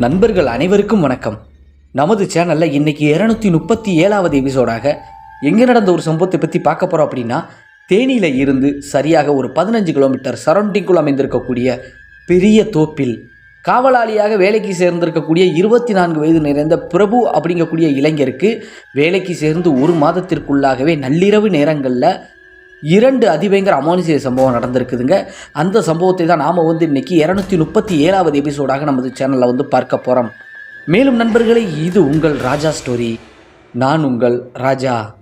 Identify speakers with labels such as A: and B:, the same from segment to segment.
A: நண்பர்கள் அனைவருக்கும் வணக்கம். நமது சேனலில் இன்றைக்கி இரநூத்தி முப்பத்தி ஏழாவது எபிசோடாக எங்கே நடந்த ஒரு சம்பவத்தை பற்றி பார்க்க போகிறோம் அப்படின்னா தேனியில் இருந்து சரியாக ஒரு பதினஞ்சு கிலோமீட்டர் சரௌண்டிங்குள் அமைந்திருக்கக்கூடிய பெரிய தோப்பில் காவலாளியாக வேலைக்கு சேர்ந்திருக்கக்கூடிய இருபத்தி நான்கு வயது நிறைந்த பிரபு அப்படிங்கக்கூடிய இளைஞருக்கு வேலைக்கு சேர்ந்து ஒரு மாதத்திற்குள்ளாகவே நள்ளிரவு நேரங்களில் இரண்டு அதிபயங்கர அமானுஷிய சம்பவம் நடந்திருக்குதுங்க. அந்த சம்பவத்தை தான் நாம் வந்து இன்னைக்கு இரநூத்தி முப்பத்தி ஏழாவது எபிசோடாக நமது சேனலில் வந்து பார்க்க போகிறோம் மேலும் நண்பர்களே இது உங்கள் ராஜா ஸ்டோரி நான் உங்கள் ராஜா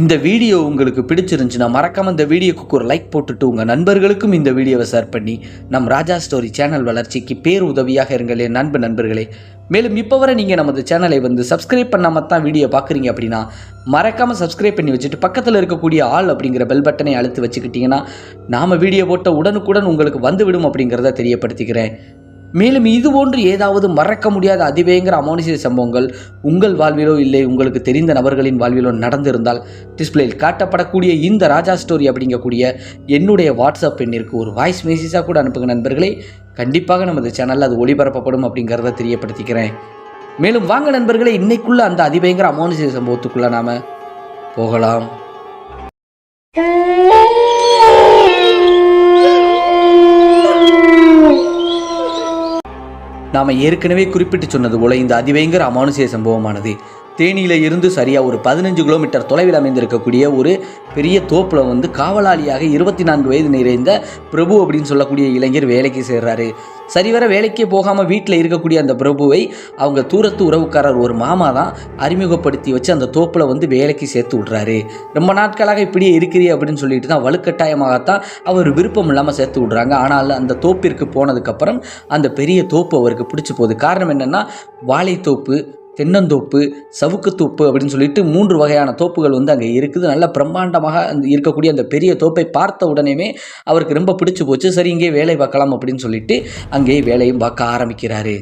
A: இந்த வீடியோ உங்களுக்கு பிடிச்சிருந்துச்சுன்னா மறக்காம இந்த வீடியோக்கு ஒரு லைக் போட்டுட்டு உங்கள் நண்பர்களுக்கும் இந்த வீடியோவை ஷேர் பண்ணி நம் ராஜா ஸ்டோரி சேனல் வளர்ச்சிக்கு பேர் உதவியாக இருங்களே நண்பு நண்பர்களே. மேலும் இப்போ வரை நீங்கள் நமது சேனலை வந்து சப்ஸ்கிரைப் பண்ணாமல் தான் வீடியோ பார்க்குறீங்க அப்படின்னா மறக்காமல் சப்ஸ்கிரைப் பண்ணி வச்சுட்டு பக்கத்தில் இருக்கக்கூடிய ஆள் அப்படிங்கிற பெல் பட்டனை அழுத்து வச்சுக்கிட்டிங்கன்னா நாம் வீடியோ போட்ட உடனுக்குடன் உங்களுக்கு வந்துவிடும் அப்படிங்கிறத தெரியப்படுத்திக்கிறேன். மேலும் இது போன்று ஏதாவது மறக்க முடியாத அதிவேங்கிற அமானுஷிய சம்பவங்கள் உங்கள் வாழ்விலோ இல்லை உங்களுக்கு தெரிந்த நபர்களின் வாழ்விலோ நடந்திருந்தால் டிஸ்பிளேயில் காட்டப்படக்கூடிய இந்த ராஜா ஸ்டோரி அப்படிங்கக்கூடிய என்னுடைய வாட்ஸ்அப் எண்ணிற்கு ஒரு வாய்ஸ் மெசேஜாக கூட அனுப்புங்க நண்பர்களே. கண்டிப்பாக நமது சேனலில் அது ஒளிபரப்பப்படும் அப்படிங்கிறத தெரியப்படுத்திக்கிறேன். மேலும் வாங்க நண்பர்களே இன்னைக்குள்ள அந்த அதிபயங்கர அமானுஷிய சம்பவத்துக்குள்ள நாம போகலாம். நாம் ஏற்கனவே குறிப்பிட்டு சொன்னது போல இந்த அதிபயங்கர அமானுஷிய சம்பவமானது. தேனியில இருந்து சரியாக ஒரு பதினஞ்சு கிலோமீட்டர் தொலைவில் அமைந்திருக்கக்கூடிய ஒரு பெரிய தோப்பில் வந்து காவலாளியாக இருபத்தி நான்கு வயது நிறைந்த பிரபு அப்படின்னு சொல்லக்கூடிய இளைஞர் வேலைக்கு சேர்றாரு. சரிவர வேலைக்கே போகாமல் வீட்டில் இருக்கக்கூடிய அந்த பிரபுவை அவங்க தூரத்து உறவுக்காரர் ஒரு மாமா தான் அறிமுகப்படுத்தி வச்சு அந்த தோப்பில் வந்து வேலைக்கு சேர்த்து விட்றாரு. ரொம்ப நாட்களாக இப்படியே இருக்கிறீ அப்படின்னு சொல்லிட்டு தான் வலுக்கட்டாயமாகத்தான் அவர் விருப்பம் இல்லாமல் சேர்த்து விட்றாங்க. ஆனால் அந்த தோப்பிற்கு போனதுக்கப்புறம் அந்த பெரிய தோப்பு அவருக்கு பிடிச்சி போகுது. காரணம் என்னென்னா வாழைத்தோப்பு தென்னந்தோப்பு சவுக்குத்தோப்பு அப்படின்னு சொல்லிட்டு மூன்று வகையான தோப்புகள் வந்து அங்கே இருக்குது. நல்ல பிரம்மாண்டமாக இருக்கக்கூடிய அந்த பெரிய தோப்பை பார்த்த உடனேமே அவருக்கு ரொம்ப பிடிச்சி போச்சு. சரி இங்கே வேலை பார்க்கலாம் அப்படின்னு சொல்லிட்டு அங்கேயே வேலையும் பார்க்க ஆரம்பிக்கிறாரு.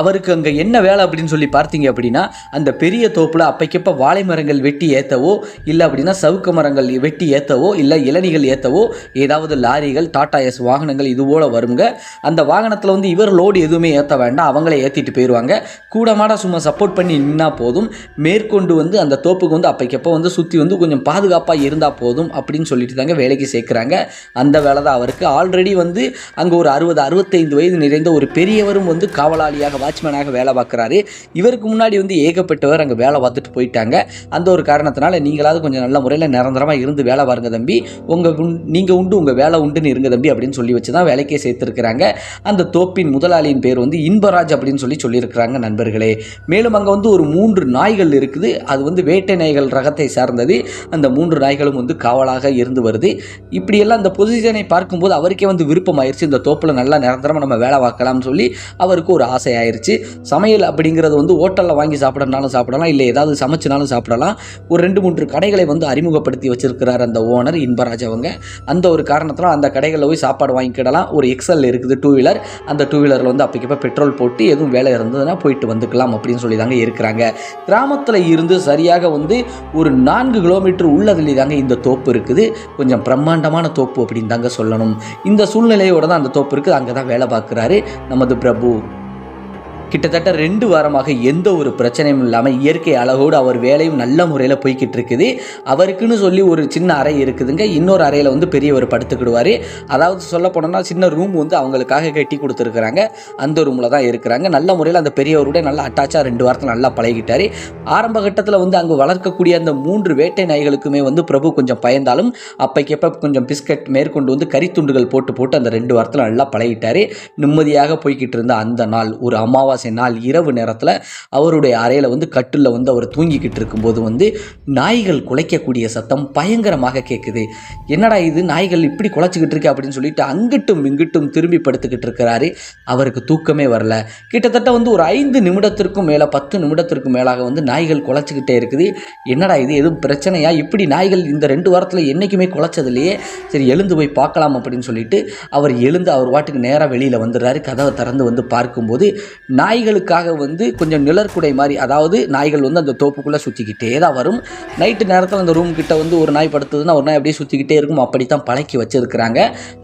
A: அவருக்கு அங்கே என்ன வேலை அப்படின்னு சொல்லி பார்த்தீங்க அப்படின்னா அந்த பெரிய தோப்பில் அப்பைக்கப்ப வாழை மரங்கள் வெட்டி ஏற்றவோ இல்லை அப்படின்னா சவுக்கு மரங்கள் வெட்டி ஏற்றவோ இல்லை இளநிகள் ஏற்றவோ ஏதாவது லாரிகள் டாடா எஸ் வாகனங்கள் இது போல் வருங்க. அந்த வாகனத்தில் வந்து இவர் லோடு எதுவுமே ஏற்ற வேண்டாம் அவங்களே ஏற்றிட்டு போயிடுவாங்க கூடமாட சும்மா சப்போர்ட் பண்ணி நின்னா போதும். மேற்கொண்டு வந்து அந்த தோப்புக்கு வந்து அப்பைக்கப்போ வந்து சுற்றி வந்து கொஞ்சம் பாதுகாப்பாக இருந்தால் போதும் அப்படின்னு சொல்லிட்டு தாங்க வேலைக்கு சேர்க்குறாங்க. அந்த வேலை தான் அவருக்கு. ஆல்ரெடி வந்து அங்கே ஒரு அறுபது அறுபத்தைந்து வயது நிறைந்த ஒரு பெரியவரும் வந்து காவலாளியாக வாட்ச்மேனாக வேலை பார்க்குறாரு. இவருக்கு முன்னாடி வந்து ஏகப்பட்டவர் அங்கே வேலை பார்த்துட்டு போயிட்டாங்க. அந்த ஒரு காரணத்தினால நீங்களாவது கொஞ்சம் நல்ல முறையில் நிரந்தரமாக இருந்து வேலை பாருங்க தம்பி. உங்கள் நீங்கள் உண்டு உங்கள் வேலை உண்டுன்னு இருங்க தம்பி அப்படின்னு சொல்லி வச்சு தான் வேலைக்கே சேர்த்துருக்குறாங்க. அந்த தோப்பின் முதலாளியின் பேர் வந்து இன்பராஜ் அப்படின்னு சொல்லி சொல்லியிருக்கிறாங்க நண்பர்களே. மேலும் அங்கே வந்து ஒரு மூன்று நாய்கள் இருக்குது. அது வந்து வேட்டை நாய்கள் ரகத்தை சார்ந்தது. அந்த மூன்று நாய்களும் வந்து காவலாக இருந்து வருது. இப்படியெல்லாம் அந்த பொசிஷனை பார்க்கும்போது அவருக்கே வந்து விருப்பமாயிருச்சு. இந்த தோப்பில் நல்லா நிரந்தரமாக நம்ம வேலை பார்க்கலாம்னு சொல்லி அவருக்கு ஒரு ஆசை ஆயிடுச்சு சமையல் அப்படிங்கிறது வந்து ஹோட்டலில் வாங்கி சாப்பிடனாலும் சாப்பிடலாம் இல்லை ஏதாவது சமைச்சினாலும் சாப்பிடலாம். ஒரு ரெண்டு மூன்று கடைகளை வந்து அறிமுகப்படுத்தி வச்சிருக்கிறார் அந்த ஓனர் இன்பராஜ் அவங்க. அந்த ஒரு காரணத்தில் அந்த கடைகளில் போய் சாப்பாடு வாங்கிக்கிடலாம். ஒரு எக்ஸல் இருக்குது டூ வீலர் அந்த டூ வீலரில் வந்து அப்போக்கப்போ பெட்ரோல் போட்டு எதுவும் வேலை இருந்ததுன்னா போயிட்டு வந்துக்கலாம் அப்படின்னு சொல்லி தாங்க இருக்கிறாங்க. கிராமத்தில் இருந்து சரியாக வந்து ஒரு நான்கு கிலோமீட்டர் உள்ளதில் தாங்க இந்த தோப்பு இருக்குது. கொஞ்சம் பிரம்மாண்டமான தோப்பு அப்படின்னு தாங்க சொல்லணும். இந்த சூழ்நிலையோட தான் அந்த தோப்பு இருக்குது. அங்கே தான் வேலை பார்க்குறாரு நமது பிரபு. கிட்டத்தட்ட ரெண்டு வாரமாக எந்த ஒரு பிரச்சனையும் இல்லாமல் இயற்கை அழகோடு அவர் வேலையும் நல்ல முறையில் போய்கிட்டு இருக்குது. அவருக்குன்னு சொல்லி ஒரு சின்ன அறை இருக்குதுங்க. இன்னொரு அறையில் வந்து பெரியவர் படுத்துக்கிடுவார். அதாவது சொல்ல போனோம்னா சின்ன ரூம் வந்து அவங்களுக்காக கட்டி கொடுத்துருக்குறாங்க. அந்த ரூமில் தான் இருக்கிறாங்க. நல்ல முறையில் அந்த பெரியவரோட நல்லா அட்டாச்சாக ரெண்டு வாரத்தில் நல்லா பழகிட்டார். ஆரம்ப கட்டத்தில் வந்து அங்கே வளர்க்கக்கூடிய அந்த மூன்று வேட்டை நாய்களுக்குமே வந்து பிரபு கொஞ்சம் பயந்தாலும் அப்பைக்கப்ப கொஞ்சம் பிஸ்கட் மேற்கொண்டு வந்து கறித்துண்டுகள் போட்டு போட்டு அந்த ரெண்டு வாரத்தில் நல்லா பழகிட்டார். நிம்மதியாக போய்கிட்டு இருந்த அந்த நாள் ஒரு அமாவாசை நாள் இரவு நேரத்தில் அவருடைய அறையில் வந்து கட்டில் வந்து அவர் தூங்கிக்கிட்டு இருக்கும்போது வந்து நாய்கள் குலைக்கக்கூடிய சத்தம் பயங்கரமாக கேட்குது என்னடா இது? நாய்கள் இப்படி குலைச்சிக்கிட்டு இருக்கு அப்படின்னு சொல்லிட்டு அங்கிட்டும் இங்கிட்டும் திரும்பி படுத்துக்கிட்டு இருக்கிறாரு. அவருக்கு தூக்கமே வரல. கிட்டத்தட்ட வந்து ஒரு ஐந்து நிமிடத்திற்கும் மேலே பத்து நிமிடத்திற்கும் மேலாக வந்து நாய்கள் குலைச்சிக்கிட்டே இருக்குது. என்னடா இது? எதுவும் பிரச்சனையா? இப்படி நாய்கள் இந்த ரெண்டு வாரத்தில் என்றைக்குமே குலைச்சதுலையே சரி எழுந்து போய் பார்க்கலாம் அப்படின்னு சொல்லிட்டு அவர் எழுந்து அவர் வாட்டுக்கு நேராக வெளியில் வந்துடுறாரு. கதவை திறந்து வந்து பார்க்கும்போது நாய்களுக்காக வந்து கொஞ்சம் நிழற்குடை மாதிரி அதாவது நாய்கள் வந்து அந்த தோப்புக்குள்ளே சுற்றிக்கிட்டே தான் வரும். நைட்டு நேரத்தில் அந்த ரூம் கிட்ட வந்து ஒரு நாய் படுத்ததுன்னா ஒரு நாய் அப்படியே சுற்றிக்கிட்டே இருக்கும். அப்படி தான் பழக்கி வச்சிருக்கிறாங்க.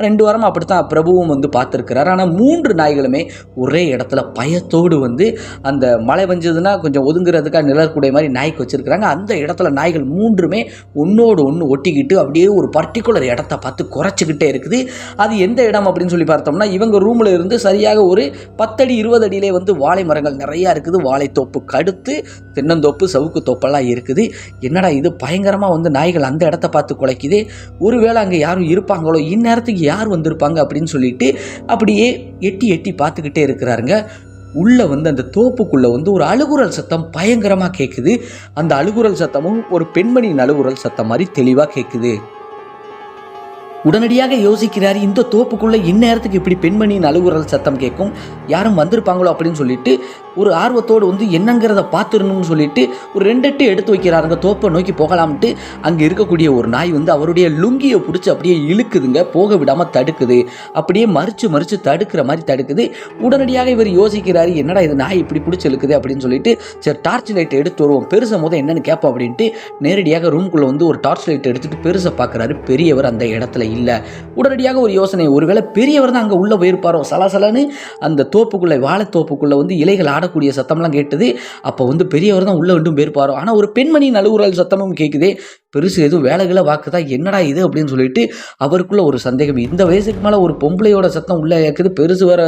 A: ரெண்டு வாரமாக அப்படித்தான் பிரபுவும் வந்து பார்த்துருக்கிறார். ஆனால் மூன்று நாய்களுமே ஒரே இடத்துல பயத்தோடு வந்து அந்த மழை வஞ்சதுன்னா கொஞ்சம் ஒதுங்குறதுக்காக நிழற்குடை மாதிரி நாய்க்கு வச்சுருக்கிறாங்க. அந்த இடத்துல நாய்கள் மூன்றுமே ஒன்றோடு ஒன்று ஒட்டிக்கிட்டு அப்படியே ஒரு பர்டிகுலர் இடத்த பார்த்து குறைச்சிக்கிட்டே இருக்குது. அது எந்த இடம் அப்படின்னு சொல்லி பார்த்தோம்னா இவங்க ரூமில் இருந்து சரியாக ஒரு பத்தடி இருபது அடியிலே வந்து வாழை மரங்கள் நிறையா இருக்குது. வாழைத்தோப்பு கடுத்து தென்னந்தோப்பு சவுக்கு தோப்பெல்லாம் இருக்குது. என்னடா இது? பயங்கரமாக வந்து நாய்கள் அந்த இடத்த பார்த்து குலைக்குது. ஒருவேளை அங்கே யாரும் இருப்பாங்களோ? இந்நேரத்துக்கு யார் வந்திருப்பாங்க அப்படின்னு சொல்லிட்டு அப்படியே எட்டி எட்டி பார்த்துக்கிட்டே இருக்கிறாருங்க. உள்ளே வந்து அந்த தோப்புக்குள்ளே வந்து ஒரு அழுகுரல் சத்தம் பயங்கரமாக கேட்குது அந்த அழுகுரல் சத்தமும் ஒரு பெண்மணியின் அழுகுரல் சத்தம் மாதிரி தெளிவாக கேட்குது உடனடியாக யோசிக்கிறார் இந்த தோப்புக்குள்ளே இந்நேரத்துக்கு இப்படி பெண்மணியின் அழுகுரல் சத்தம் கேட்கும்? யாரும் வந்திருப்பாங்களோ அப்படின்னு சொல்லிட்டு ஒரு ஆர்வத்தோடு வந்து என்னங்கிறத பார்த்துடணும்னு சொல்லிட்டு ஒரு ரெண்டெட்டு எடுத்து வைக்கிறாருங்க தோப்பை நோக்கி போகலாம்ட்டு அங்கே இருக்கக்கூடிய ஒரு நாய் வந்து அவருடைய லுங்கியை பிடிச்சி அப்படியே இழுக்குதுங்க. போக விடாமல் தடுக்குது. அப்படியே மறித்து மறித்து தடுக்கிற மாதிரி தடுக்குது. உடனடியாக இவர் யோசிக்கிறாரு என்னடா இது நாய் இப்படி பிடிச்சி இழுக்குது அப்படின்னு சொல்லிட்டு சரி டார்ச் லைட் எடுத்து வருவோம். பெருசை முத என்னன்னு கேட்போம் அப்படின்ட்டு நேரடியாக ரூம்குள்ளே வந்து ஒரு டார்ச் லைட் எடுத்துகிட்டு பெருசை பார்க்குறாரு பெரியவர் அந்த இடத்துல. இல்லை. உடனடியாக ஒரு யோசனை. ஒருவேளை பெரியவர் தான் அங்கே உள்ளே போயிருப்பாரோ? சலசலன்னு அந்த தோப்புக்குள்ளே வாழைத்தோப்புக்குள்ளே வந்து இலைகள் ஆடக்கூடிய சத்தம்லாம் கேட்டது. அப்போ வந்து பெரியவர் தான் உள்ளே விட்டும் போயிருப்பாரோ? ஆனால் ஒரு பெண்மணி நழுவுறல் சத்தமும் கேட்குதே பெருசு எதுவும் வேலைகளை வாக்குதா என்னடா இது அப்படின்னு சொல்லிட்டு அவருக்குள்ள ஒரு சந்தேகம். இந்த வயசுக்கு மேலே ஒரு பொம்பளையோட சத்தம் உள்ளே இருக்குது பெருசு வர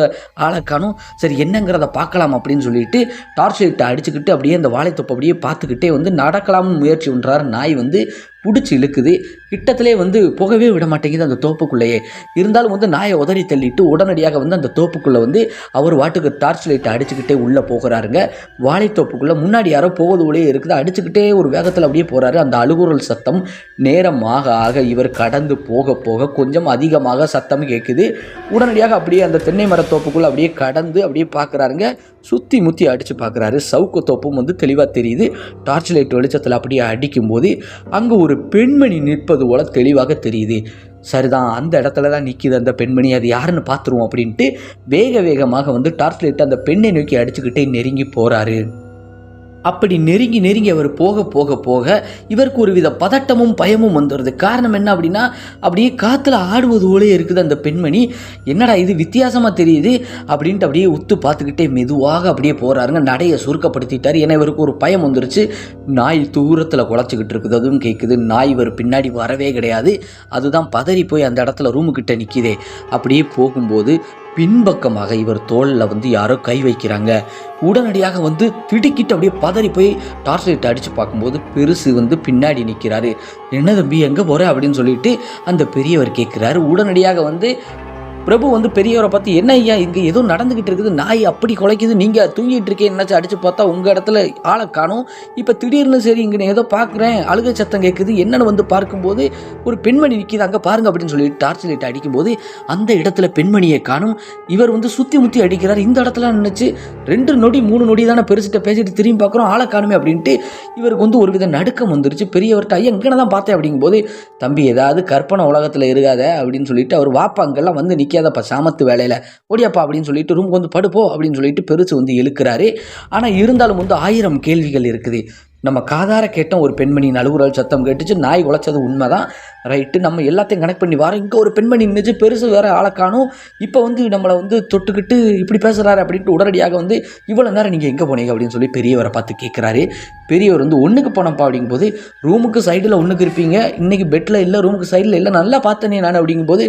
A: ஆளைக்கானும் சரி என்னங்கிறத பார்க்கலாம் அப்படின்னு சொல்லிட்டு டார்ச் லைட்டை அடிச்சுக்கிட்டு அப்படியே அந்த வாழைத்தொப்பை அப்படியே பார்த்துக்கிட்டே வந்து நடக்கலாம்னு முயற்சி பண்ணுறாரு நாய் வந்து பிடிச்சி இழுக்குது. கிட்டத்திலே வந்து போகவே விட மாட்டேங்குது அந்த தோப்புக்குள்ளேயே. இருந்தாலும் வந்து நாயை உதறி தள்ளிட்டு உடனடியாக வந்து அந்த தோப்புக்குள்ளே வந்து அவர் வாட்டுக்கு டார்ச் லைட்டை அடிச்சுக்கிட்டே உள்ளே போகிறாருங்க. வாழைத்தோப்புக்குள்ளே முன்னாடி யாரோ போவது உள்ளே இருக்குது. அடிச்சுக்கிட்டே ஒரு வேகத்தில் அப்படியே போகிறாரு அந்த அழுகுரல் சத்தம் நேரம் ஆக ஆக இவர் கடந்து போக போக கொஞ்சம் அதிகமாக சத்தம் கேட்குது உடனடியாக அப்படியே அந்த தென்னை மரத்தோப்புக்குள்ளே அப்படியே கடந்து அப்படியே பார்க்குறாருங்க சுற்றி முற்றி அடித்து பார்க்குறாரு சவுக்கு தோப்பும் வந்து தெளிவாக தெரியுது. டார்ச் லைட் வெளிச்சத்தில் அப்படியே அடிக்கும்போது அங்கே ஒரு பெண்மணி நிற்பது போல தெளிவாக தெரியுது. சரிதான் அந்த இடத்துல தான் நிற்கிது அந்த பெண்மணி. அது யாருன்னு பார்த்துருவோம் அப்படின்ட்டு வேக வேகமாக வந்து டார்ச் லைட் அந்த பெண்ணை நோக்கி அடிச்சுக்கிட்டே நெருங்கி போகிறாரு அப்படி நெருங்கி நெருங்கி அவர் போக போக போக இவருக்கு ஒரு வித பதட்டமும் பயமும் வந்துடுது. காரணம் என்ன அப்படின்னா அப்படியே காற்றுல ஆடுவது போலே இருக்குது அந்த பெண்மணி. என்னடா இது வித்தியாசமாக தெரியுது? அப்படின்ட்டு அப்படியே உத்து பார்த்துக்கிட்டே மெதுவாக அப்படியே போகிறாருங்க நடையை சுருக்கப்படுத்திட்டார். ஏன்னா இவருக்கு ஒரு பயம் வந்துருச்சு. நாய் தூரத்தில் குலைச்சிக்கிட்டு இருக்குது. அதுவும் கேட்குது நாய் இவர் பின்னாடி வரவே கிடையாது. அதுதான் பதறி போய் அந்த இடத்துல ரூமுக்கிட்ட நிற்கிதே அப்படியே போகும்போது பின்பக்கமாக இவர் தோளில் வந்து யாரோ கை வைக்கிறாங்க. உடனடியாக வந்து திடுக்கிட்டு அப்படியே பதறி போய் டார்ச் லைட் அடித்து பார்க்கும்போது பெருசு வந்து பின்னாடி நிற்கிறாரு என்ன தம்பி எங்கே போகிற அப்படின்னு சொல்லிட்டு அந்த பெரியவர் கேட்குறாரு உடனடியாக வந்து பிரபு வந்து பெரியவரை பார்த்து என்ன ஐயா இங்கே ஏதோ நடந்துக்கிட்டு இருக்குது. நாய் அப்படி குலைக்குது. நீங்கள் தூங்கிட்டு இருக்கேன். என்னாச்சும் அடித்து பார்த்தா உங்கள் இடத்துல ஆளை காணும். இப்போ திடீர்னு சரி இங்கே நான் ஏதோ பார்க்குறேன். அழுகை சத்தம் கேட்குது என்னென்னு வந்து பார்க்கும்போது ஒரு பெண்மணி நிற்கிது அங்கே பாருங்க அப்படின்னு சொல்லி டார்ச் லைட் அடிக்கும்போது அந்த இடத்துல பெண்மணியை காணும். இவர் வந்து சுற்றி முற்றி அடிக்கிறார். இந்த இடத்துல நினச்சி ரெண்டு நொடி மூணு நொடி தானே பெருசிட்ட பேசிட்டு திரும்பி பார்க்குறோம். ஆளை காணுமே அப்படின்ட்டு இவருக்கு வந்து ஒரு வித நடுக்கம் வந்துருச்சு. பெரியவர்கிட்ட ஐயா இங்கே தான் பார்த்தேன். அப்படிங்கும்போது தம்பி ஏதாவது கற்பனை உலகத்தில் இருக்காத. அப்படின்னு சொல்லிட்டு அவர் வாப்பா அங்கெல்லாம் வந்து நிற்காதப்பா சாமத்து வேலையில். ஓடியாப்பா அப்படின்னு சொல்லிட்டு ரூமுக்கு வந்து படுப்போ அப்படின்னு சொல்லிட்டு பெருசு வந்து இழுக்கிறாரு. ஆனால் இருந்தாலும் வந்து ஆயிரம் கேள்விகள் இருக்குது. நம்ம காதார கேட்டோம் ஒரு பெண்மணியின் அலுவலல் சத்தம் கேட்டுச்சு நாய் உழைச்சது உண்மை தான் ரைட்டு நம்ம எல்லாத்தையும் கனெக்ட் பண்ணி வரோம் இங்கே ஒரு பெண்மணி நின்று பெருசு வேற ஆளை காணும். இப்போ வந்து நம்மளை வந்து தொட்டுக்கிட்டு இப்படி பேசுகிறாரு அப்படின்ட்டு உடனடியாக வந்து இவ்வளோ நேரம் நீங்கள் எங்கே போனீங்க? அப்படின்னு சொல்லி பெரியவரை பார்த்து கேட்குறாரு பெரியவர் வந்து ஒன்றுக்கு போனப்பா அப்படிங்கும்போது ரூமுக்கு சைடில் ஒன்றுக்கு இருப்பீங்க. இன்றைக்கி பெட்டில் இல்லை ரூமுக்கு சைடில் இல்லை நல்லா பார்த்தனே நான் அப்படிங்கும்போது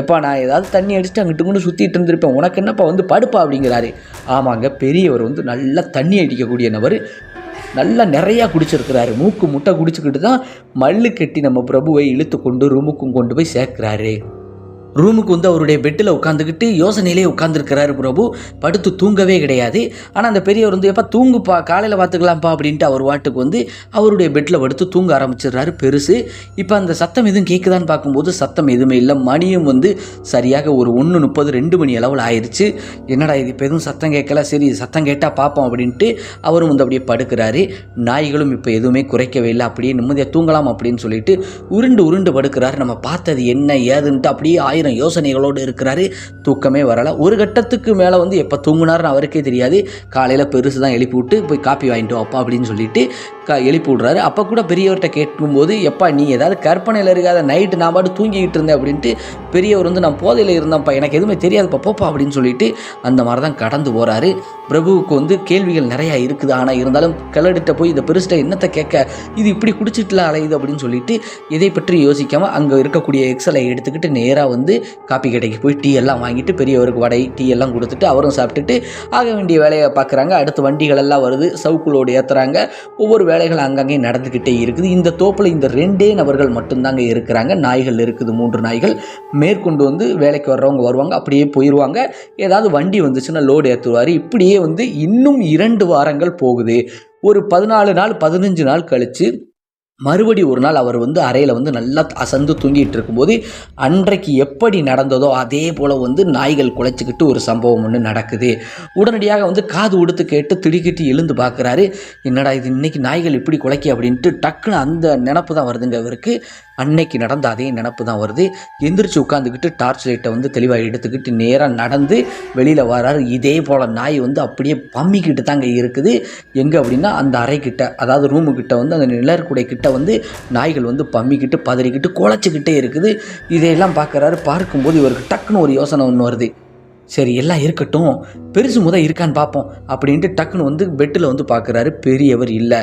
A: எப்பா நான் ஏதாவது தண்ணி அடிச்சுட்டு அங்கிட்டு கொண்டு சுற்றிட்டு இருந்திருப்பேன். உனக்கு என்னப்பா வந்து படுப்பா? அப்படிங்கிறாரு. ஆமாங்க பெரியவர் வந்து நல்லா தண்ணி அடிக்கக்கூடிய நபர். நல்லா நிறையா குடிச்சிருக்கிறாரு. மூக்கு முட்டை குடிச்சுக்கிட்டு தான் மல்லு கட்டி நம்ம பிரபுவை இழுத்து கொண்டு ரூமுக்கும் கொண்டு போய் சேர்க்குறாரு. ரூமுக்கு வந்து அவருடைய பெட்டில் உட்காந்துக்கிட்டு யோசனையிலே உட்காந்துருக்கிறாரு பிரபு. படுத்து தூங்கவே கிடையாது. ஆனால் அந்த பெரியவர் வந்து எப்போ தூங்குப்பா காலையில் பார்த்துக்கலாம்ப்பா அப்படின்ட்டு அவர் வாட்டுக்கு வந்து அவருடைய பெட்டில் படுத்து தூங்க ஆரம்பிச்சிடுறாரு பெருசு. இப்போ அந்த சத்தம் எதுவும் கேட்குதான்னு பார்க்கும்போது சத்தம் எதுவுமே இல்லை. மணியும் வந்து சரியாக ஒரு ஒன்று முப்பது ரெண்டு மணி அளவில் ஆயிடுச்சு என்னடா இது? இப்போ எதுவும் சத்தம் கேட்கல. சரி சத்தம் கேட்டால் பார்ப்போம் அப்படின்ட்டு அவரும் வந்து அப்படியே படுக்கிறாரு. நாய்களும் இப்போ எதுவுமே குறைக்கவே இல்லை. அப்படியே நிம்மதியாக தூங்கலாம் அப்படின்னு சொல்லிட்டு உருண்டு உருண்டு படுக்கிறாரு. நம்ம பார்த்தது என்ன ஏதுன்ட்டு அப்படியே ஆயிரம் ஆயிரம் யோசனைகளோடு இருக்கிறாரு? தூக்கமே வரலை. ஒரு கட்டத்துக்கு மேலே வந்து எப்போ தூங்குனார்னு அவருக்கே தெரியாது. காலையில் பெருசு தான் எழுப்பி விட்டு போய் காப்பி வாங்கிட்டு வாப்பா அப்படின்னு சொல்லிட்டு க எழுப்பி விட்றாரு. அப்போ கூட பெரியவர்கிட்ட கேட்கும்போது எப்பா நீ ஏதாவது கற்பனையில் இருக்காத நைட்டு நான் பாட்டு தூங்கிக்கிட்டு இருந்தேன் அப்படின்ட்டு பெரியவர் வந்து நான் போதையில் இருந்தேன்ப்பா எனக்கு எதுவுமே தெரியாதுப்பா போப்பா அப்படின்னு சொல்லிட்டு அந்த மாதிரி தான் கடந்து போகிறாரு பிரபுவுக்கு வந்து கேள்விகள் நிறையா இருக்குது. ஆனால் இருந்தாலும் கிளடிட்ட போய் இந்த பெருசிட்ட என்னத்தை கேட்க? இது இப்படி குடிச்சிட்டுலாம் அலையுது அப்படின்னு சொல்லிட்டு இதை பற்றி யோசிக்காமல் அங்கே இருக்கக்கூடிய எக்ஸலை எடுத்துக்கிட்டு நேராக வந்து காப்பி கடைக்கு போய் டீ எல்லாம் வாங்கிட்டு பெரியவருக்கு வடை டீ எல்லாம் கொடுத்துட்டு அவரும் சாப்பிட்டுட்டு ஆக வேண்டிய வேலையை பார்க்குறாங்க அடுத்து வண்டிகள் எல்லாம் வருது. சவுக்குளோடு ஏற்றுறாங்க ஒவ்வொரு வேலைகள் அங்கங்கே நடந்துக்கிட்டே இருக்குது. இந்த தோப்பில் இந்த ரெண்டே நபர்கள் மட்டும்தாங்க இருக்கிறாங்க. நாய்கள் இருக்குது மூன்று நாய்கள். மேற்கொண்டு வந்து வேலைக்கு வர்றவங்க வருவாங்க அப்படியே போயிடுவாங்க ஏதாவது வண்டி வந்துச்சுன்னா லோடு ஏற்றுவார் இப்படியே வந்து இன்னும் இரண்டு வாரங்கள் போகுது. ஒரு பதினாலு நாள் பதினஞ்சு நாள் கழித்து மறுபடி ஒரு நாள் அவர் வந்து அறையில் வந்து நல்லா அசந்து தூங்கிட்டு இருக்கும்போது அன்றைக்கு எப்படி நடந்ததோ அதே போல் வந்து நாய்கள் குலைச்சிக்கிட்டு ஒரு சம்பவம் ஒன்று நடக்குது. உடனடியாக வந்து காது உடுத்து கேட்டு திடுக்கிட்டு எழுந்து பார்க்குறாரு என்னடா இது இன்னைக்கு நாய்கள் இப்படி குலைக்கி அப்படின்ட்டு டக்குன்னு அந்த நினப்பு தான் வருதுங்க அவருக்கு. அன்னைக்கு நடந்த அதே நினப்பு தான் வருது. எந்திரிச்சு உட்காந்துக்கிட்டு டார்ச் லைட்டை வந்து தெளிவாக எடுத்துக்கிட்டு நேராக நடந்து வெளியில் வராரு. இதே போல் நாய் வந்து அப்படியே பம்மிக்கிட்டு தாங்க இருக்குது. எங்கே அப்படின்னா அந்த அறைக்கிட்ட அதாவது ரூமுக்கிட்ட வந்து அந்த நிழற்குடை கிட்ட வந்து நாய்கள் வந்து பம்மிக்கிட்டு பதறிக்கிட்டு குலைச்சிக்கிட்டே இருக்குது. இதையெல்லாம் பார்க்குறாரு. பார்க்கும்போது இவருக்கு டக்குன்னு ஒரு யோசனை ஒன்று வருது. சரி எல்லாம் இருக்கட்டும். பெருசு முத இருக்கான்னு பார்ப்போம் அப்படின்ட்டு டக்குன்னு வந்து பெட்டில் வந்து பார்க்குறாரு. பெரியவர் இல்லை.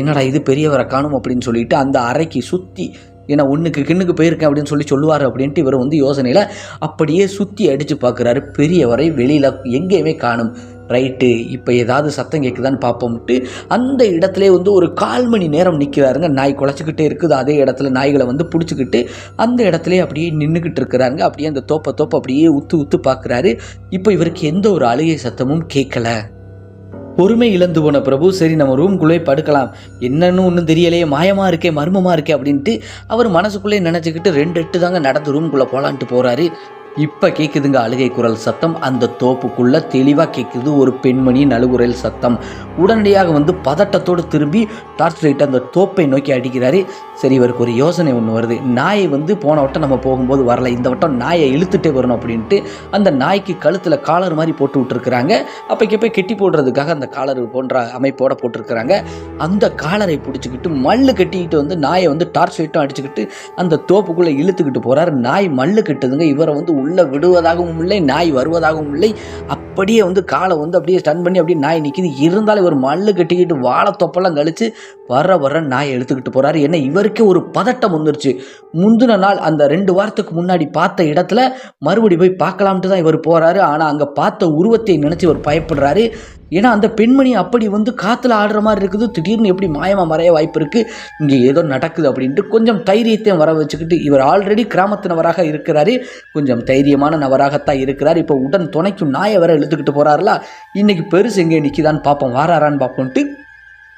A: என்னடா இது பெரியவரை காணும் அப்படின்னு சொல்லிட்டு அந்த அறைக்கு சுற்றி ஏன்னா ஒன்றுக்கு கிண்ணுக்கு போயிருக்கேன் அப்படின்னு சொல்லி சொல்லுவார் அப்படின்ட்டு இவர் வந்து யோசனையில் அப்படியே சுற்றி அடித்து பார்க்குறாரு பெரியவரை வெளியில் எங்கேயுமே காணும். ரைட்டு இப்போ ஏதாவது சத்தம் கேட்குதான்னு பார்ப்போம்ட்டு அந்த இடத்துல வந்து ஒரு கால் மணி நேரம் நிற்கிறாருங்க நாய் குலைச்சிக்கிட்டே இருக்குது. அதே இடத்துல நாய்களை வந்து பிடிச்சிக்கிட்டு அந்த இடத்துல அப்படியே நின்றுக்கிட்டு இருக்கிறாருங்க. அப்படியே அந்த தோப்பை தோப்பை அப்படியே உத்து உத்து பார்க்குறாரு இப்போ இவருக்கு எந்த ஒரு அழுகை சத்தமும் கேட்கல பொறுமை இழந்து போன பிரபு சரி நம்ம ரூம்குள்ளே படுக்கலாம். என்னன்னு ஒன்றும் தெரியலையே மாயமாக இருக்கே மர்மமாக இருக்கே அப்படின்ட்டு அவர் மனசுக்குள்ளே நினச்சிக்கிட்டு ரெண்டு எட்டு தாங்க நடந்து ரூம்குள்ளே போகலான்ட்டு போகிறாரு இப்போ கேட்குதுங்க அழுகை குரல் சத்தம். அந்த தோப்புக்குள்ளே தெளிவாக கேட்குது ஒரு பெண்மணி நலுகுரல் சத்தம். உடனடியாக வந்து பதட்டத்தோடு திரும்பி டார்ச் லைட் அந்த தோப்பை நோக்கி அடிக்கிறாரு. சரி இவருக்கு ஒரு யோசனை ஒன்று வருது. நாயை வந்து போன வட்டம் நம்ம போகும்போது வரல. இந்த வட்டம் நாயை இழுத்துட்டே வரணும் அப்படின்ட்டு அந்த நாய்க்கு கழுத்தில் காலர் மாதிரி போட்டு விட்டுருக்குறாங்க. அப்போக்கே போய் கெட்டி போடுறதுக்காக அந்த காலர் போன்ற அமைப்போட போட்டிருக்கிறாங்க. அந்த காலரை பிடிச்சிக்கிட்டு மல்லு கட்டிக்கிட்டு வந்து நாயை வந்து டார்ச் லைட்டும் அடிச்சுக்கிட்டு அந்த தோப்புக்குள்ளே இழுத்துக்கிட்டு போகிறாரு நாய் மல்லு கட்டுதுங்க. இவரை வந்து உள்ளே விடுவதாகவும் இல்லை நாய் வருவதாகவும் இல்லை. அப்படியே வந்து காலை வந்து அப்படியே ஸ்டன் பண்ணி அப்படியே நாய் நிற்கிது இருந்தாலும் இவர் மல்லு கட்டிக்கிட்டு வாழைத்தொப்பெல்லாம் கழித்து வர வர நாயை எடுத்துக்கிட்டு போகிறாரு என்ன இவருக்கே ஒரு பதட்டம் வந்துருச்சு. முந்தின நாள் அந்த ரெண்டு வாரத்துக்கு முன்னாடி பார்த்த இடத்துல மறுபடி போய் பார்க்கலாம்ட்டு தான் இவர் போகிறாரு ஆனால் அங்கே பார்த்த உருவத்தை நினச்சி இவர் பயப்படுறாரு. ஏன்னா அந்த பெண்மணி அப்படி வந்து காற்றுல ஆடுற மாதிரி இருக்குது. திடீர்னு எப்படி மாயமாக மறைய வாய்ப்பு இருக்குது இங்கே ஏதோ நடக்குது அப்படின்ட்டு கொஞ்சம் தைரியத்தையும் வர வச்சுக்கிட்டு இவர் ஆல்ரெடி கிராமத்தினவராக இருக்கிறாரு. கொஞ்சம் தைரியமான நபராகத்தான் இருக்கிறார். இப்போ உடன் துணைக்கும் நாயை வர எடுத்துக்கிட்டு போகிறாருல இன்றைக்கி பெருசு எங்கே நிற்கிதான்னு பார்ப்போம். வாராரான்னு பார்ப்போன்ட்டு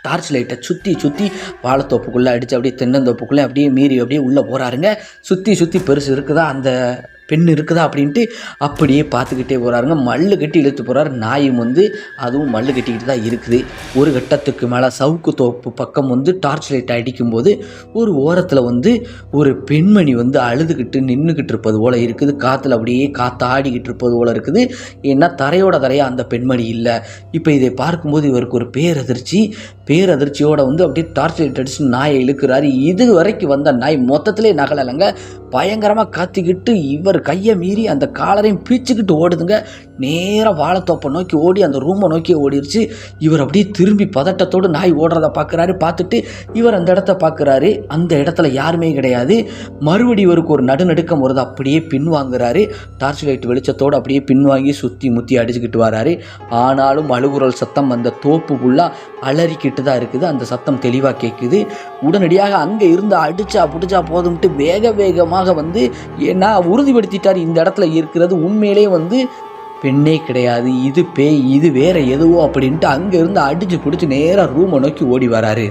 A: டார்ச் லைட்டை சுற்றி சுற்றி வாழைத்தோப்புக்குள்ளே அடித்து அப்படியே தென்னந்தோப்புக்குள்ளே அப்படியே மீறி அப்படியே உள்ளே போகிறாருங்க சுற்றி சுற்றி பெருசு இருக்குதா? அந்த பெண் இருக்குதா அப்படின்ட்டு அப்படியே பார்த்துக்கிட்டே போகிறாருங்க மல்லு கட்டி இழுத்து போகிறாரு நாயும் வந்து அதுவும் மல்லு கட்டிக்கிட்டு தான் இருக்குது. ஒரு கட்டத்துக்கு மேலே சவுக்கு தோப்பு பக்கம் வந்து டார்ச் லைட் அடிக்கும்போது ஒரு ஓரத்தில் வந்து ஒரு பெண்மணி வந்து அழுதுகிட்டு நின்றுக்கிட்டு இருப்பது போல் இருக்குது. காற்றுல அப்படியே காத்தாடிக்கிட்டு இருப்பது போல் இருக்குது. ஏன்னா தரையோட தரையாக அந்த பெண்மணி இல்லை. இப்போ இதை பார்க்கும்போது இவருக்கு ஒரு பேரதிர்ச்சி. பேரதிர்ச்சியோட வந்து அப்படியே டார்ச் லைட் அடிச்சு நாயை இழுக்கிறாரு. இது வரைக்கும் வந்த நாய் மொத்தத்திலே நகலலைங்க. பயங்கரமாக காத்திக்கிட்டு இவர் கையை மீறி அந்த காலரையும் பிரிச்சுக்கிட்டு ஓடுதுங்க. நேராக வாழைத்தோப்பை நோக்கி ஓடி அந்த ரூமை நோக்கி ஓடிடுச்சு இவர் அப்படியே திரும்பி பதட்டத்தோடு நாய் ஓடுறத பார்க்குறாரு பார்த்துட்டு இவர் அந்த இடத்த பார்க்குறாரு. அந்த இடத்துல யாருமே கிடையாது. மறுபடி இவருக்கு ஒரு நடுநடுக்கம் வருது அப்படியே பின்வாங்குறாரு டார்ச் லைட் வெளிச்சத்தோடு அப்படியே பின்வாங்கி சுற்றி முற்றி அடிச்சுக்கிட்டு வராரு. ஆனாலும் அழுகுரல் சத்தம் அந்த தோப்பு ஃபுல்லாக அலறிக்கிட்டு தான் இருக்குது. அந்த சத்தம் தெளிவாக கேட்குது உடனடியாக அங்கே இருந்து அடிச்சா பிடிச்சா போதும்ட்டு வேக வேகமாக வந்து ஏன்னா உறுதிப்படுத்திட்டார். இந்த இடத்துல இருக்கிறது உண்மையிலே வந்து பெண்ணே கிடையாது இது பேய் இது வேற எதுவோ அப்படின்ட்டு அங்கே இருந்து அடிச்சு பிடிச்சி நேராக ரூமை நோக்கி ஓடி வராரு.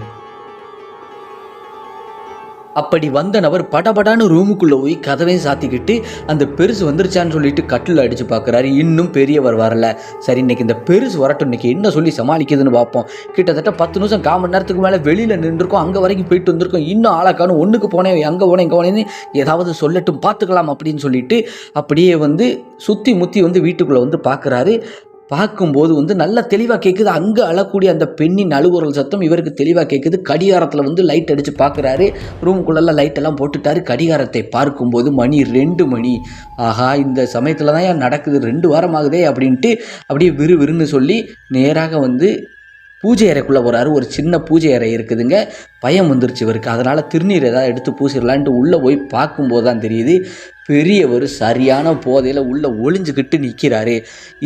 A: அப்படி வந்த நபர் படபடான்னு ரூமுக்குள்ளே போய் கதவையும் சாத்திக்கிட்டு அந்த பெருசு வந்துருச்சான்னு சொல்லிட்டு கட்டில் அடித்து பார்க்குறாரு இன்னும் பெரியவர் வரல. சரி இன்னைக்கு இந்த பெருசு வரட்டும். இன்னைக்கு என்ன சொல்லி சமாளிக்குதுன்னு பார்ப்போம் கிட்டத்தட்ட பத்து நிமிஷம் கால் மணி நேரத்துக்கு மேலே வெளியில் நின்றுருக்கோம். அங்கே வரைக்கும் போயிட்டு வந்திருக்கோம். இன்னும் ஆளாக்கான ஒன்றுக்கு போனேன். அங்கே போனேன்? இங்கே போனேன்னு ஏதாவது சொல்லட்டும். பார்த்துக்கலாம் அப்படின்னு சொல்லிட்டு அப்படியே வந்து சுற்றி முற்றி வந்து வீட்டுக்குள்ளே வந்து பார்க்குறாரு பார்க்கும்போது வந்து நல்ல தெளிவாக கேட்குது அங்கே அழக்கூடிய அந்த பெண்ணின் அழுகுரல் சத்தம் இவருக்கு தெளிவாக கேட்குது கடிகாரத்தில் வந்து லைட் அடித்து பார்க்குறாரு ரூமுக்குள்ளெல்லாம் லைட் எல்லாம் போட்டுட்டாரு. கடிகாரத்தை பார்க்கும்போது மணி ரெண்டு மணி. ஆஹா இந்த சமயத்தில் தான் ஏன் நடக்குது? ரெண்டு வாரம் ஆகுதே அப்படின்ட்டு அப்படியே விறு விறுன்னு சொல்லி நேராக வந்து பூஜை அறைக்குள்ளே போகிறாரு ஒரு சின்ன பூஜை அறை இருக்குதுங்க. பயம் வந்துருச்சு இவருக்கு. அதனால் திருநீர் ஏதாவது எடுத்து பூசிடலான்ட்டு உள்ளே போய் பார்க்கும்போது தான் தெரியுது. பெரியவர் சரியான போதையில் உள்ளே ஒளிஞ்சுக்கிட்டு நிற்கிறாரு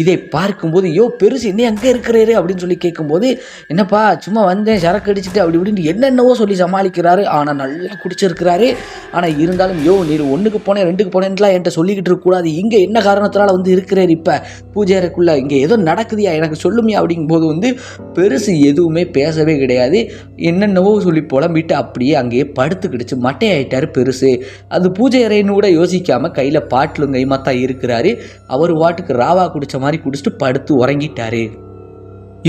A: இதை பார்க்கும்போது யோ பெருசு என்ன அங்கே இருக்கிறாரு? அப்படின்னு சொல்லி கேட்கும்போது என்னப்பா சும்மா வந்தேன் சரக்கு அடிச்சுட்டு அப்படி இப்படின்னு என்னென்னவோ சொல்லி சமாளிக்கிறாரு. ஆனால் நல்லா குடிச்சிருக்கிறாரு. ஆனால் இருந்தாலும் யோ நீர் ஒன்றுக்கு போனேன் ரெண்டுக்கு போனேன்லாம் என்கிட்ட சொல்லிக்கிட்டு இருக்கக்கூடாது இங்கே என்ன காரணத்தினால வந்து இருக்கிறார் இப்போ? பூஜை அறைக்குள்ளே இங்கே ஏதோ நடக்குதியா? எனக்கு சொல்லுமியா? அப்படிங்கும்போது வந்து பெருசு எதுவுமே பேசவே கிடையாது. என்னென்னவோ சொல்லி புலம்பிட்டு அப்படியே அங்கேயே படுத்துக்கிடுச்சு. மட்டையாயிட்டார் பெருசு. அது பூஜை அறைன்னு கூட யோசிக்க குடிக்காமல் கையில் பாட்டிலும் கைமா இருக்கிறாரு. அவர் வாட்டுக்கு ராவா குடித்த மாதிரி குடிச்சிட்டு படுத்து உறங்கிட்டாரு.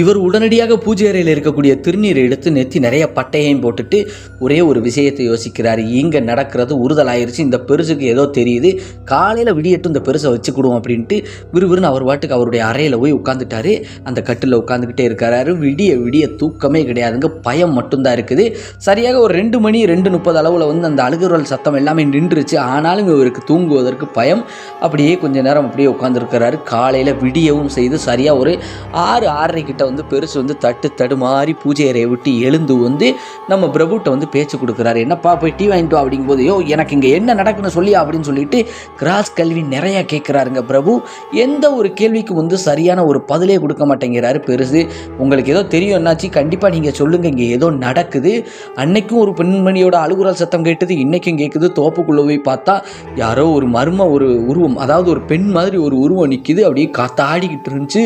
A: இவர் உடனடியாக பூஜை அறையில் இருக்கக்கூடிய திருநீரை எடுத்து நெத்தி நிறைய பட்டையையும் போட்டுட்டு ஒரே ஒரு விஷயத்தை யோசிக்கிறார். இங்கே நடக்கிறது உறுதலாயிருச்சு. இந்த பெருசுக்கு ஏதோ தெரியுது. காலையில் விடியட்டும் இந்த பெருசை வச்சுக்கிடுவோம் அப்படின்ட்டு விறுவிறுன்னு அவர் பாட்டுக்கு அவருடைய அறையில் போய் உட்காந்துட்டாரு அந்த கட்டில் உட்காந்துக்கிட்டே இருக்கிறாரு விடிய விடிய தூக்கமே கிடையாதுங்க. பயம் மட்டும்தான் இருக்குது. சரியாக ஒரு ரெண்டு மணி ரெண்டு முப்பது அளவில் வந்து அந்த அழுகுரல் சத்தம் எல்லாமே நின்றுச்சு ஆனாலும் இவருக்கு தூங்குவதற்கு பயம். அப்படியே கொஞ்ச நேரம் அப்படியே உட்காந்துருக்கிறாரு காலையில் விடியவும் செய்து சரியாக ஒரு ஆறு ஆறரை கிட்ட வந்து பெருசு வந்து தட்டு தடுமாறி பூஜை அறையை விட்டு எழுந்து வந்து நம்ம பிரபுட்ட வந்து பேச்சு கொடுக்குறாரு. என்னப்பா போய் டீ வாங்கிட்டு அப்படிங்கும் போது யோ எனக்கு இங்கே என்ன நடக்குன்னு சொல்லி அப்படின்னு சொல்லிட்டு கிராஸ் கல்வி நிறைய கேட்குறாருங்க பிரபு. எந்த ஒரு கேள்விக்கு வந்து சரியான ஒரு பதிலே கொடுக்க மாட்டேங்கிறாரு பெருசு. உங்களுக்கு ஏதோ தெரியும் என்னாச்சு? கண்டிப்பாக நீங்கள் சொல்லுங்கள் இங்கே ஏதோ நடக்குது. அன்னைக்கும் ஒரு பெண்மணியோட அழுகுரல் சத்தம் கேட்டது இன்னைக்கும் கேட்குது தோப்புக்குள்ளே போய் பார்த்தா யாரோ ஒரு மர்ம ஒரு உருவம் அதாவது ஒரு பெண் மாதிரி ஒரு உருவம் நிற்கிது அப்படியே காத்தாடிக்கிட்டு இருந்துச்சு.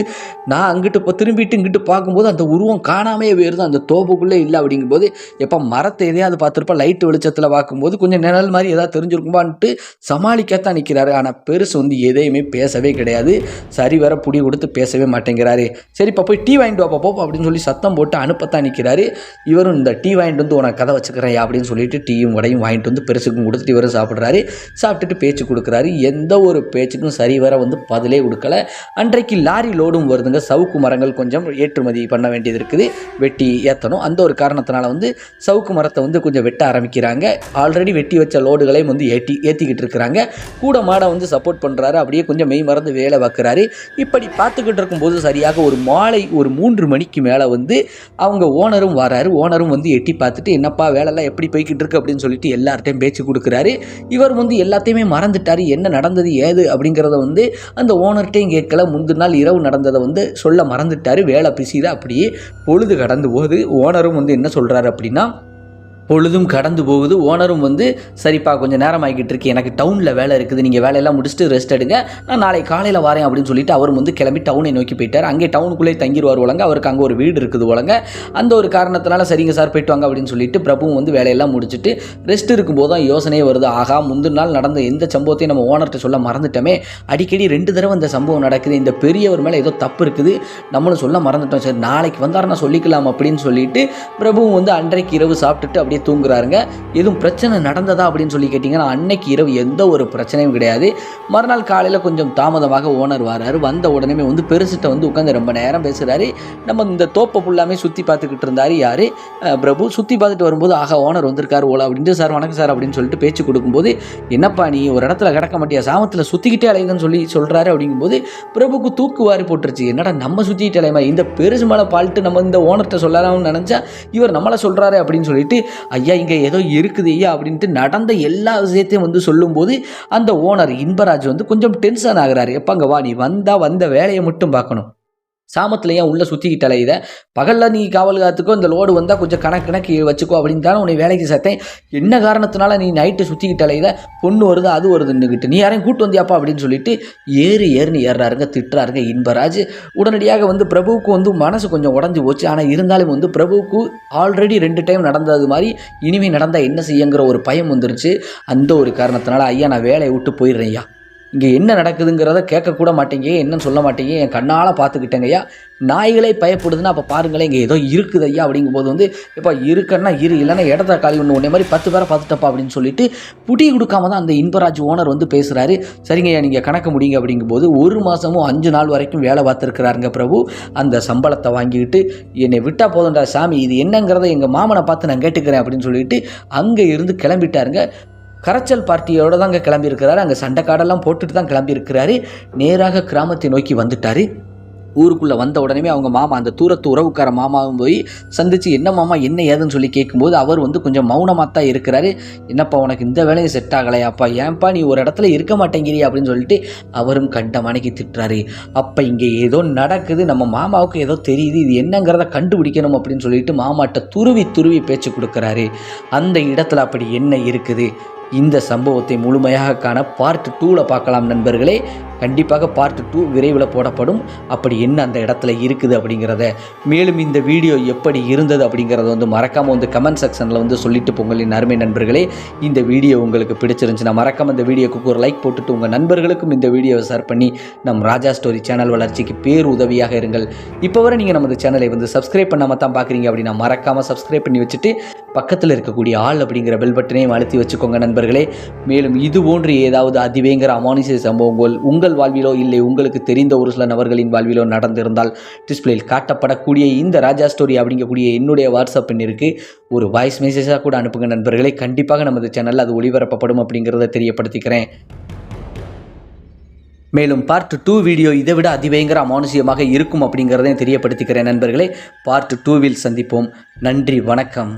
A: நான் அங்கிட்டு இப்போ திரும்பிட்டு இங்கிட்டு பார்க்கும்போது அந்த உருவம் காணாமே போயிருது. அந்த தோப்புக்குள்ளே இல்லை அப்படிங்கும்போது எப்போ மரத்தை எதையாவது பார்த்துருப்பா? லைட்டு வெளிச்சத்தில் பார்க்கும்போது கொஞ்சம் நிழல் மாதிரி எதாவது தெரிஞ்சிருக்குமான்ட்டு சமாளிக்கத்தான் நிற்கிறாரு ஆனால் பெருசு வந்து எதையுமே பேசவே கிடையாது. சரி வர புடி கொடுத்து பேசவே மாட்டேங்கிறாரு. சரி இப்போ போய் டீ வாங்கிட்டு வாப்பா போ அப்படின்னு சொல்லி சத்தம் போட்டு அனுப்பத்தான் நிற்கிறாரு இவரும் இந்த டீ வாங்கிட்டு வந்து உனக்கு கதை வச்சுக்கிறேன் அப்படின்னு சொல்லிட்டு டீயும் வடையும் வாங்கிட்டு வந்து பெருசுக்கும் கொடுத்துட்டு இவரும் சாப்பிட்றாரு. சாப்பிட்டுட்டு பேச்சு கொடுக்குறாரு. எந்த ஒரு பேச்சுக்கும் சரி வர வந்து பதிலே கொடுக்கல. அன்றைக்கு லாரி லோடும் வருதுங்க. சவுக்கு மரங்கள் கொஞ்சம் ஏற்றுமதி பண்ண வேண்டியது இருக்குது. வெட்டி ஏற்றணும் அந்த ஒரு காரணத்தினால வந்து சவுக்கு மரத்தை வந்து கொஞ்சம் வெட்ட ஆரம்பிக்கிறாங்க. ஆல்ரெடி வெட்டி வச்ச லோடுகளையும் வந்து ஏற்றி ஏற்றிக்கிட்டு இருக்கிறாங்க. கூட மாட வந்து சப்போர்ட் பண்ணுறாரு அப்படியே கொஞ்சம் மெய் மறந்து வேலை பார்க்குறாரு. இப்படி பார்த்துக்கிட்டு இருக்கும்போது சரியாக ஒரு மாலை ஒரு மூன்று மணிக்கு மேலே வந்து அவங்க ஓனரும் வராரு. ஓனரும் வந்து எட்டி பார்த்துட்டு என்னப்பா வேலைலாம் எப்படி போய்கிட்டு இருக்கு? அப்படின்னு சொல்லிட்டு எல்லார்ட்டையும் பேச்சு கொடுக்குறாரு. இவர் வந்து எல்லாத்தையுமே மறந்துட்டார். என்ன நடந்தது ஏது அப்படிங்கிறத வந்து அந்த ஓனர்கிட்டையும் கேட்கல. முந்தின நாள் இரவு நடந்ததை வந்து சொல்ல மறந்துட்டார். வேலை பிசியில் அப்படியே பொழுது கடந்து போகுது. ஓனரும் வந்து என்ன சொல்கிறாரு அப்படின்னா பொழுதும் கடந்து போகுது. ஓனரும் வந்து சரிப்பா கொஞ்சம் நேரம் ஆகிக்கிட்டு இருக்கு. எனக்கு டவுனில் வேலை இருக்குது. நீங்கள் வேலையெல்லாம் முடிச்சுட்டு ரெஸ்ட் எடுங்க. நான் நாளை காலையில் வரேன் அப்படின்னு சொல்லிட்டு அவரும் வந்து கிளம்பி டவுனை நோக்கி போயிட்டார். அங்கே டவுனுக்குள்ளே தங்கிடுவார் ஒழுங்க. அவருக்கு அங்கே ஒரு வீடு இருக்குது ஒழுங்க. அந்த ஒரு காரணத்தினால சரிங்க சார் போயிட்டு வாங்க அப்படின்னு சொல்லிட்டு பிரபுவும் வந்து வேலையெல்லாம் முடிச்சுட்டு ரெஸ்ட் இருக்கும்போது தான் யோசனையே வருது. ஆகா முந்தின நாள் நடந்த எந்த சம்பவத்தையும் நம்ம ஓனர்கிட்ட சொல்ல மறந்துட்டோமே. அடிக்கடி ரெண்டு தடவை இந்த சம்பவம் நடக்குது. இந்த பெரியவர் மேலே ஏதோ தப்பு இருக்குது. நம்மளும் சொல்ல மறந்துட்டோம். சரி நாளைக்கு வந்தாருன்னா சொல்லிக்கலாம் அப்படின்னு சொல்லிட்டு பிரபுவும் வந்து அன்றைக்கு இரவு சாப்பிட்டுட்டு அப்படியே தூங்குறாருங்க. எதுவும் பிரச்சனை நடந்ததா அப்படின்னு சொல்லி கேட்டிங்கன்னா அன்னைக்கு இரவு எந்த ஒரு பிரச்சனையும் கிடையாது. மறுநாள் காலையில் கொஞ்சம் தாமதமாக ஓனர் வராரு. வந்த உடனே வந்து பெருசிட்ட வந்து உட்காந்து ரொம்ப நேரம் பேசுகிறாரு நம்ம இந்த தோப்பை ஃபுல்லாமே சுற்றி பார்த்துக்கிட்டு இருந்தார் யார்? பிரபு. சுற்றி பார்த்துட்டு வரும்போது ஆகா ஓனர் வந்திருக்காரு ஓலா. அப்படின்ட்டு சார் வணக்கம் சார் அப்படின்னு சொல்லிட்டு பேச்சு கொடுக்கும்போது என்னப்பா நீ ஒரு இடத்துல கிடக்க மாட்டியா? சாமத்தில் சுற்றிக்கிட்டே அலையுதுன்னு சொல்லி சொல்கிறாரு அப்படிங்கும்போது பிரபுக்கு தூக்கு வாரி போட்டுருச்சு. என்னடா நம்ம சுற்றிக்கிட்டே அலையமா? இந்த பெருசு மேலே பால்ட்டு நம்ம இந்த ஓனர்கிட்ட சொல்லலாம்னு நினச்சா இவர் நம்மளை சொல்கிறாரு அப்படின்னு சொல்லிட்டு ஐயா இங்கே ஏதோ இருக்குது ஐயா அப்படின்ட்டு நடந்த எல்லா விஷயத்தையும் வந்து சொல்லும்போது அந்த ஓனர் இன்பராஜ் வந்து கொஞ்சம் டென்ஷன் ஆகிறாரு எப்போ அங்கே வா நீ வந்தால் வந்த வேலையை மட்டும் பார்க்கணும். சாமத்தில் ஏன் உள்ளே சுற்றிக்கிட்டல இதை. பகலில் நீ காவல் காத்துக்கோ இந்த லோடு வந்தால் கொஞ்சம் கணக்கு கணக்கு வச்சுக்கோ அப்படின்னு தானே உன்னை வேலைக்கு சேர்த்தேன். என்ன காரணத்தினால நீ நைட்டு சுற்றிக்கிட்டல இதை? பொண்ணு வருது அது வருதுன்னுக்கிட்டு நீ யாரையும் கூட்டு வந்தியாப்பா அப்படின்னு சொல்லிட்டு ஏறி ஏறினு ஏறுறாருங்க திட்டுறாருங்க இன்பராஜ். உடனடியாக வந்து பிரபுவுக்கு வந்து மனசு கொஞ்சம் உடஞ்சி போச்சு. ஆனால் இருந்தாலும் வந்து பிரபுவுக்கு ஆல்ரெடி ரெண்டு டைம் நடந்தது மாதிரி இனிமேல் நடந்தால் என்ன செய்யுங்கிற ஒரு பயம் வந்துருச்சு. அந்த ஒரு காரணத்தினால ஐயா நான் வேலையை விட்டு போயிடுறேன் ஐயா. இங்கே என்ன நடக்குதுங்கிறத கேட்கக்கூட மாட்டீங்க. என்னன்னு சொல்ல மாட்டீங்க. என் கண்ணால் பார்த்துக்கிட்டேங்க ஐயா. நாய்களே பயப்படுதுன்னா அப்போ பாருங்களேன் இங்கே ஏதோ இருக்குது ஐயா அப்படிங்கும்போது வந்து இப்போ இருக்குன்னா இரு இல்லைன்னா இடத்த காலி ஒன்று உன்னை மாதிரி பத்து பேரை பார்த்துட்டப்பா அப்படின்னு சொல்லிட்டு புடி கொடுக்காம தான் அந்த இன்பராஜ் ஓனர் வந்து பேசுகிறாரு சரிங்க ஐயா நீங்கள் கணக்கு முடியுங்க அப்படிங்கும்போது ஒரு மாதமும் அஞ்சு நாள் வரைக்கும் வேலை பார்த்துருக்குறாருங்க பிரபு. அந்த சம்பளத்தை வாங்கிக்கிட்டு என்னை விட்டால் போதும்டா சாமி இது என்னங்கிறத எங்கள் மாமனை பார்த்து நான் கேட்டுக்கிறேன் அப்படின்னு சொல்லிட்டு அங்கே இருந்து கிளம்பிட்டாருங்க. கரைச்சல் பார்ட்டியோட தாங்க கிளம்பியிருக்கிறாரு. அங்கே சண்டைக்காடெல்லாம் போட்டுட்டு தான் கிளம்பியிருக்கிறாரு. நேராக கிராமத்தை நோக்கி வந்துட்டார். ஊருக்குள்ளே வந்த உடனே அவங்க மாமா அந்த தூரத்து உறவுக்கார மாமாவும் போய் சந்தித்து என்ன மாமா என்ன ஏதுன்னு சொல்லி கேட்கும்போது அவர் வந்து கொஞ்சம் மௌனமாக தான் இருக்கிறாரு. என்னப்பா உனக்கு இந்த வேலையும் செட் ஆகலையாப்பா? ஏன்ப்பா நீ ஒரு இடத்துல இருக்க மாட்டேங்கிறிய? அப்படின்னு சொல்லிட்டு அவரும் கண்ட மனைக்கு திட்டுறாரு. அப்போ இங்கே ஏதோ நடக்குது. நம்ம மாமாவுக்கு ஏதோ தெரியுது. இது என்னங்கிறத கண்டுபிடிக்கணும் அப்படின்னு சொல்லிட்டு மாமாட்ட துருவி துருவி பேச்சு கொடுக்குறாரு. அந்த இடத்துல அப்படி என்ன இருக்குது? இந்த சம்பவத்தை முழுமையாக காண பார்ட் டூவில் பார்க்கலாம் நண்பர்களே. கண்டிப்பாக பார்ட் டூ விரைவில் போடப்படும். அப்படி என்ன அந்த இடத்துல இருக்குது அப்படிங்கிறத. மேலும் இந்த வீடியோ எப்படி இருந்தது அப்படிங்கிறத வந்து மறக்காமல் வந்து கமெண்ட் செக்ஷனில் வந்து சொல்லிட்டு பொங்கலின் அருமை நண்பர்களே. இந்த வீடியோ உங்களுக்கு பிடிச்சிருந்துச்சுன்னா மறக்காமல் இந்த வீடியோக்கு ஒரு லைக் போட்டுட்டு உங்கள் நண்பர்களுக்கும் இந்த வீடியோவை ஷேர் பண்ணி நம் ராஜா ஸ்டோரி சேனல் வளர்ச்சிக்கு பேர் உதவியாக இருங்கள். இப்போ வரை நீங்கள் நமது சேனலை வந்து சப்ஸ்கிரைப் பண்ணாமல் தான் பார்க்குறீங்க அப்படின்னா மறக்காமல் சப்ஸ்கிரைப் பண்ணி வச்சுட்டு பக்கத்தில் இருக்கக்கூடிய ஆள் அப்படிங்கிற பெல் பட்டனையும் அழுத்தி வச்சுக்கோங்க நண்பர்களே மேலும் இது போன்று ஏதாவது அதிவேங்கிற அமானுஷ சம்பவங்கள் உங்கள் வாழ்விலோ இல்லை உங்களுக்கு தெரிந்த ஒரு சில நபர்களின் வாழ்விலோ நடந்திருந்தால் டிஸ்பிளேயில் காட்டப்படக்கூடிய இந்த ராஜா ஸ்டோரி அப்படிங்கக்கூடிய என்னுடைய வாட்ஸ்அப் எண்ணிற்கு ஒரு வாய்ஸ் மெசேஜாக கூட அனுப்புங்க நண்பர்களே. கண்டிப்பாக நமது சேனலில் அது ஒளிபரப்பப்படும் அப்படிங்கிறத தெரியப்படுத்திக்கிறேன். மேலும் பார்ட் டூ வீடியோ இதை விட அதிபயங்கர அமானுஷியமாக இருக்கும் அப்படிங்கிறதையும் தெரியப்படுத்திக்கிறேன் நண்பர்களே. பார்ட் டூவில் சந்திப்போம். நன்றி வணக்கம்.